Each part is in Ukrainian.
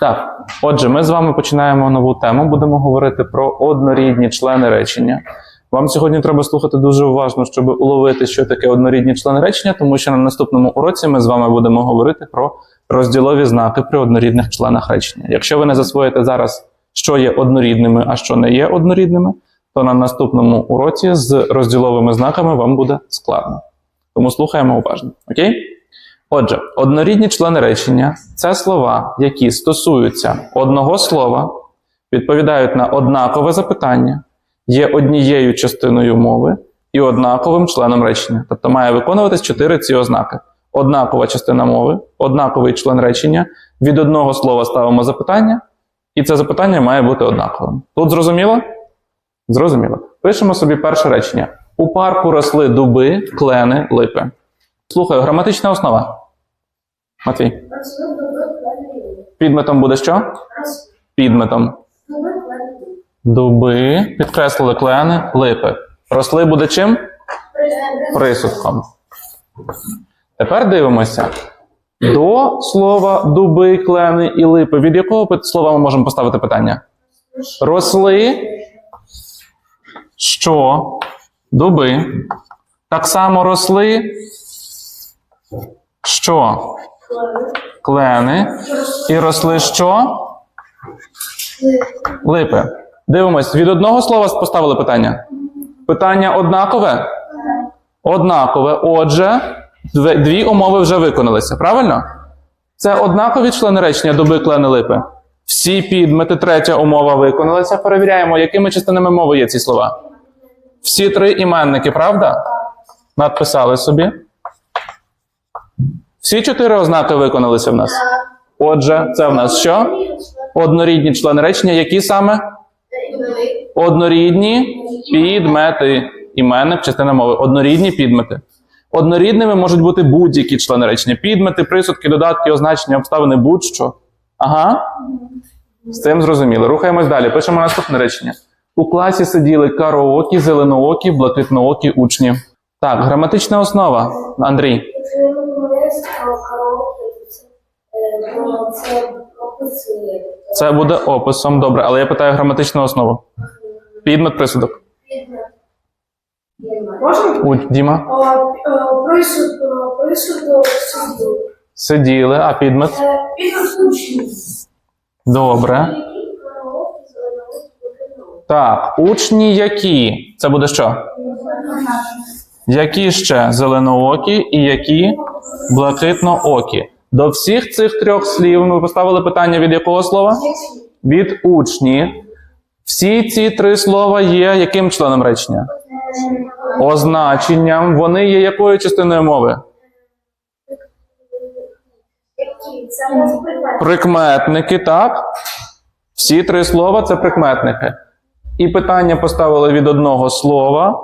Так, отже, ми з вами починаємо нову тему. Будемо говорити про однорідні члени речення. Вам сьогодні треба слухати дуже уважно, щоб уловити, що таке однорідні члени речення, тому що на наступному уроці ми з вами будемо говорити про розділові знаки при однорідних членах речення. Якщо ви не засвоїте зараз, що є однорідними, а що не є однорідними, то на наступному уроці з розділовими знаками вам буде складно. Тому слухаємо уважно. Окей? Отже, однорідні члени речення це слова, які стосуються одного слова, відповідають на однакове запитання, є однією частиною мови і однаковим членом речення. Тобто має виконуватись чотири ці ознаки: однакова частина мови, однаковий член речення, від одного слова ставимо запитання, і це запитання має бути однаковим. Тут зрозуміло? Зрозуміло. Пишемо собі перше речення. У парку росли дуби, клени, липи. Слухаю, граматична основа. Матвій. Підметом буде що? Підметом. Дуби, підкреслили клени, липи. Росли буде чим? Присудком. Тепер дивимося. До слова дуби, клени і липи. Від якого слова ми можемо поставити питання? Росли. Що? Дуби. Так само росли. Що? Клени. І росли що? Липи. Дивимось, від одного слова поставили питання. Питання однакове? Однакове. Отже, дві, умови вже виконалися, правильно? Це однакові члени речення доби клени липи. Всі підмети, третя умова виконалася. Перевіряємо, якими частинами мови є ці слова. Всі три іменники, правда? Надписали собі. Всі чотири ознаки виконалися в нас. Отже, це в нас що? Однорідні члени речення, які саме? Однорідні підмети. Іменник, частина мови. Однорідні підмети. Однорідними можуть бути будь-які члени речення. Підмети, присудки, додатки, означення, обставини, будь-що. Ага. З цим зрозуміли. Рухаємось далі. Пишемо наступне речення. У класі сиділи кароокі, зеленоокі, блакитноокі учні. Так, граматична основа. Андрій. Про це, е, то це описує. Це буде описом. Добре, але я питаю граматичну основу. Підмет присудок. Можна? У Діма. Присуд, е, присудок суду. Сиділи, а підмет. Учнів. Добре. Так, учні які? Це буде що? Які ще зеленоокі і які блакитноокі? До всіх цих трьох слів ми поставили питання від якого слова? Від учні. Всі ці три слова є яким членом речення? Означенням. Вони є якою частиною мови? Прикметники, так? Всі три слова це прикметники. І питання поставили від одного слова.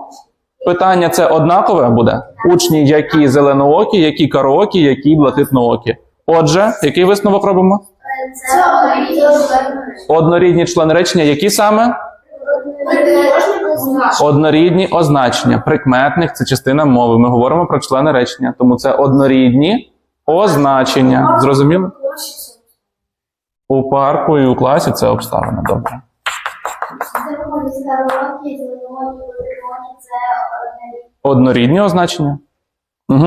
Питання це однакове буде. Учні, які зеленоокі, які кароокі, які блакитноокі. Отже, який висновок робимо? Однорідні члени речення, які саме? Однорідні означення. Прикметник це частина мови. Ми говоримо про члени речення, тому це однорідні означення. Зрозуміло? У парку і у класі це обставина. Добре. Однорідні означення. Угу.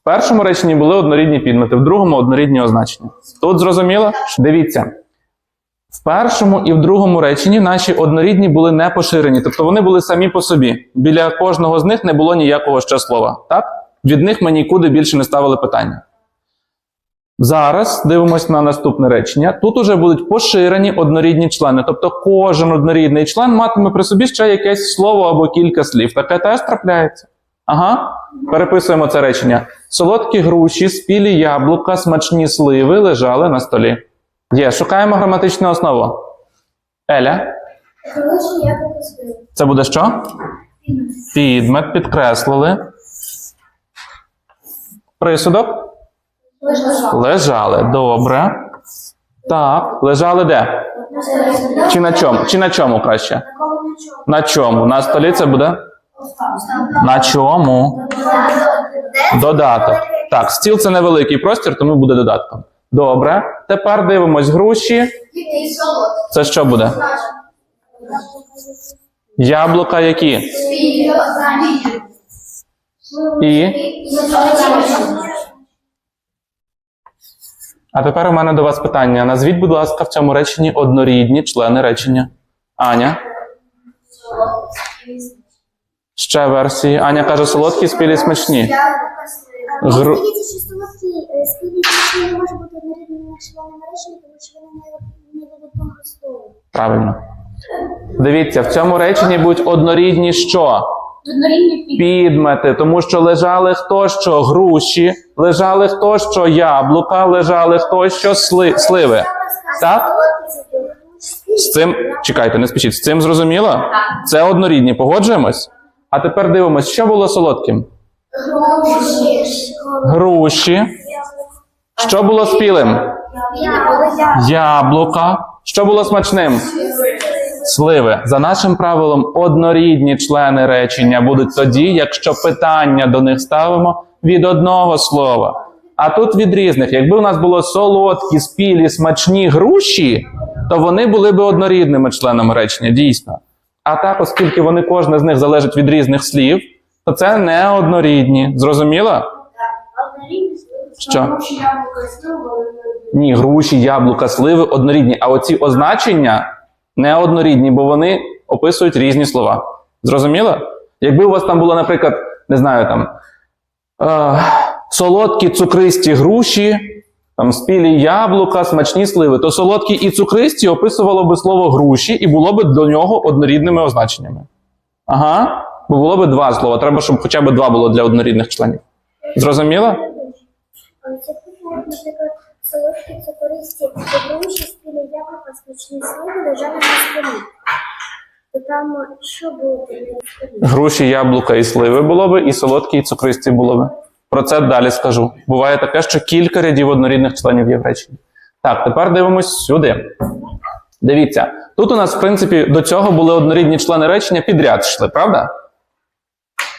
В першому реченні були однорідні підмети, в другому однорідні означення. Тут зрозуміло? Дивіться. В першому і в другому реченні наші однорідні були не поширені, тобто вони були самі по собі. Біля кожного з них не було ніякого ще слова. Так? Від них ми нікуди більше не ставили питання. Зараз дивимося на наступне речення. Тут уже будуть поширені однорідні члени. Тобто кожен однорідний член матиме при собі ще якесь слово або кілька слів. Таке теж трапляється. Ага. Переписуємо це речення. Солодкі груші, спілі яблука, смачні сливи лежали на столі. Є, шукаємо граматичну основу. Еля, це буде що? Підмет, підкреслили. Присудок? Лежали. Добре. Так, лежали де? Чи на чому? Чи на чому краще? На чому? На столі це буде? На чому? Додаток. Так, стіл це невеликий простір, тому буде додатком. Добре. Тепер дивимось груші. Це що буде? Яблука які? І. А тепер у мене до вас питання. Назвіть, будь ласка, в цьому реченні однорідні члени речення. Аня. Ще версії. Аня каже, солодкі, спілі, смачні. Гру... Здається, що солодкі е, спільні не може бути однорідними членами речення, тому що вони не, не від. Правильно. Дивіться, в цьому реченні будуть однорідні що? Підмети, тому що лежали хто що груші, лежали хто що яблука, лежали хто що сли... сливи. Так? З цим чекайте, не спішіть. З цим зрозуміло? Це однорідні, погоджуємось? А тепер дивимось, що було солодким? Груші. Груші. Що було спілим? Яблука. Що було смачним? Сливи. За нашим правилом, однорідні члени речення будуть тоді, якщо питання до них ставимо від одного слова. А тут від різних. Якби у нас було солодкі, спілі, смачні груші, то вони були б однорідними членами речення, дійсно. А так, оскільки вони кожне з них залежить від різних слів, то це не однорідні. Зрозуміло? Що? Груші, яблука, сливи. Ні, груші, яблука, сливи однорідні. А оці означення не однорідні, бо вони описують різні слова. Зрозуміло? Якби у вас там було, наприклад, не знаю, там е, солодкі цукристі груші, там спілі яблука, смачні сливи, то солодкі і цукристі описувало би слово груші і було б до нього однорідними означеннями. Ага, бо було б два слова. Треба, щоб хоча б два було для однорідних членів. Зрозуміло? Солодкі цукористі, груші, спілі яблука, смачні сливи лежали на столі. То там що було на столі? Груші, яблука і сливи було би, і солодкі, і цукристі було би. Про це далі скажу. Буває таке, що кілька рядів однорідних членів є в реченні. Так, тепер дивимось сюди. Дивіться, тут у нас, в принципі, до цього були однорідні члени речення підряд йшли, правда?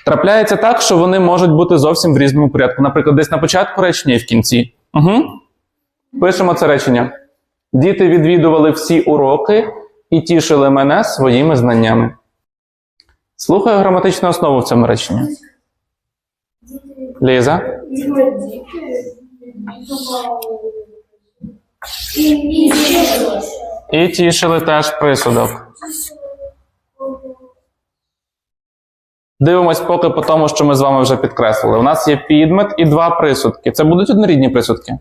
Трапляється так, що вони можуть бути зовсім в різному порядку. Наприклад, десь на початку речення і в кінці. Угу. Пишемо це речення. Діти відвідували всі уроки і тішили мене своїми знаннями. Слухаю граматичну основу в цьому реченні. Ліза. І тішили теж присудок. Дивимось поки по тому, що ми з вами вже підкреслили. У нас є підмет і два присудки. Це будуть однорідні присудки?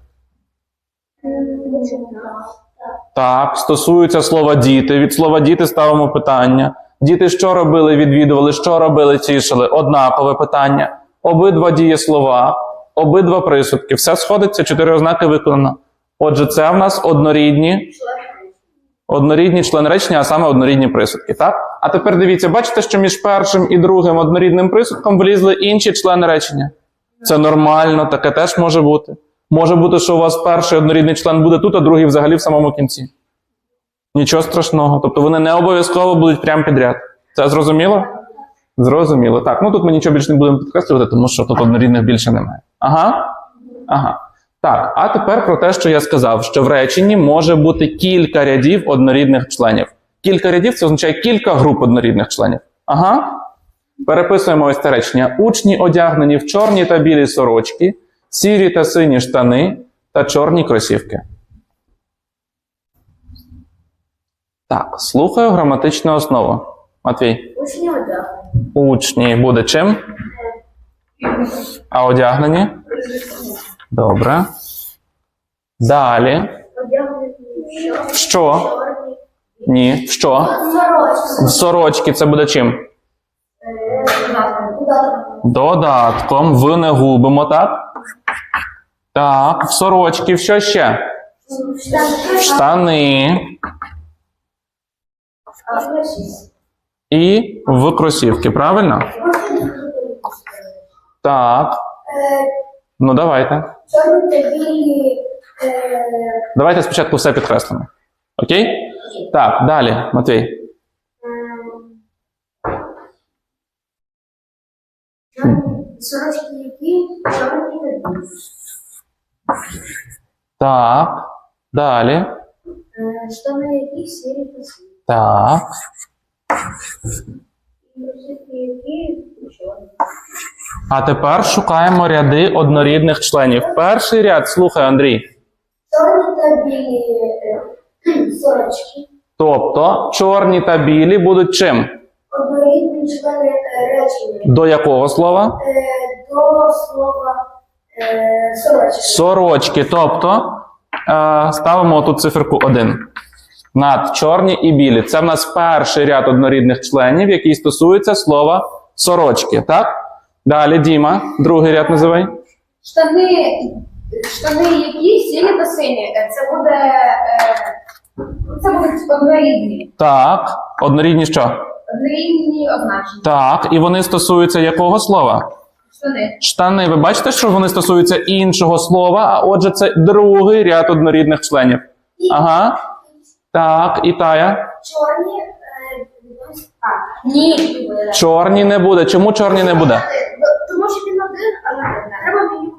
Так, стосується слова діти. Від слова діти ставимо питання. Діти що робили, відвідували, що робили, тішили? Однакове питання. Обидва дієслова, обидва присудки. Все сходиться, чотири ознаки виконано. Отже, це в нас однорідні, однорідні члени речення, а саме однорідні присудки. Так? А тепер дивіться, бачите, що між першим і другим однорідним присудком влізли інші члени речення. Це нормально, таке теж може бути. Може бути, що у вас перший однорідний член буде тут, а другий взагалі в самому кінці. Нічого страшного. Тобто вони не обов'язково будуть прямо підряд. Це зрозуміло? Зрозуміло. Так, ну тут ми нічого більше не будемо підкреслювати, тому що тут однорідних більше немає. Ага. Ага. Так, а тепер про те, що я сказав, що в реченні може бути кілька рядів однорідних членів. Кілька рядів це означає кілька груп однорідних членів. Ага. Переписуємо ось це речення. Учні одягнені в чорні та білі сорочки, сірі та сині штани та чорні кросівки. Так, слухаю граматичну основу. Матвій. Учні одягнені. Учні буде чим? А одягнені? Добре. Далі. Що? Ні. Що? В сорочки це буде чим? Додатком. В не губимо, так? Так. В сорочки. Що ще? Штани. І в кросівки, правильно? Так. Ну, давайте. Давайте спочатку все підкреслимо. Окей? Так, далі, Матвій. Сорочки, які чорні та білі. Так. Далі. Е, Штани які сірі сірі. Так. А тепер шукаємо ряди однорідних членів. Перший ряд, слухай, Андрій. Чорні та білі е, сорочки. Тобто чорні та білі будуть чим? Однорідні члени е, речення. До якого слова? До слова сорочки. Сорочки. Тобто е, ставимо тут циферку 1. Над чорні і білі. Це в нас перший ряд однорідних членів, який стосується слова сорочки. Так? Далі Діма, другий ряд називай. Штани, штани які сіні та сині. Е, Це буде. Е, це будуть однорідні. Так. Однорідні що? Однорідні означення. Так. І вони стосуються якого слова? Штани. Штани. Ви бачите, що вони стосуються іншого слова, а отже, це другий ряд однорідних членів. Ага. Так, і тая. Чорні е, Ні. буде. Чорні не буде. Чому чорні не буде? Е, Тому що він один, а не. Треба один.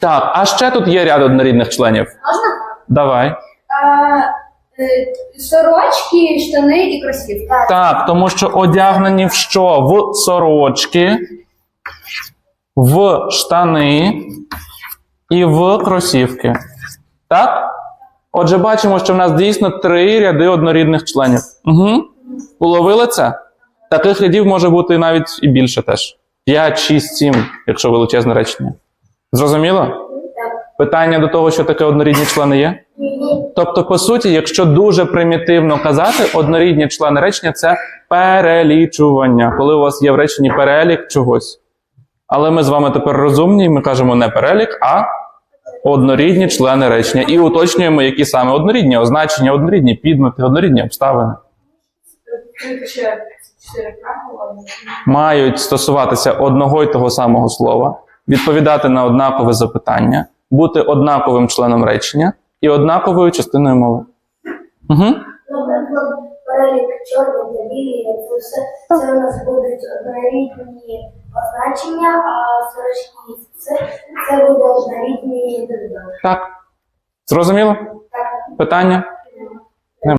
Так, а ще тут є ряд однорідних членів. Можна? Давай. Е, сорочки, штани і кросівки. Так, тому що одягнені в що? В сорочки, в штани і в кросівки. Так? Отже, бачимо, що в нас дійсно три ряди однорідних членів. Угу. Уловили це? Таких рядів може бути навіть і більше теж. 5, 6, 7, якщо величезне речення. Зрозуміло? Питання до того, що таке однорідні члени є? Тобто, по суті, якщо дуже примітивно казати, однорідні члени речення це перелічування, коли у вас є в реченні перелік чогось. Але ми з вами тепер розумні, ми кажемо не перелік, а однорідні члени речення. І уточнюємо, які саме однорідні означення, однорідні підмети, однорідні обставини. Мають стосуватися одного й того самого слова, відповідати на однакове запитання, бути однаковим членом речення і однаковою частиною мови. Угу. Перелік чорні та все це у нас будуть однорідні означення, а сорочки це, буде однорідні додатки. Так. Зрозуміло? Так. Питання?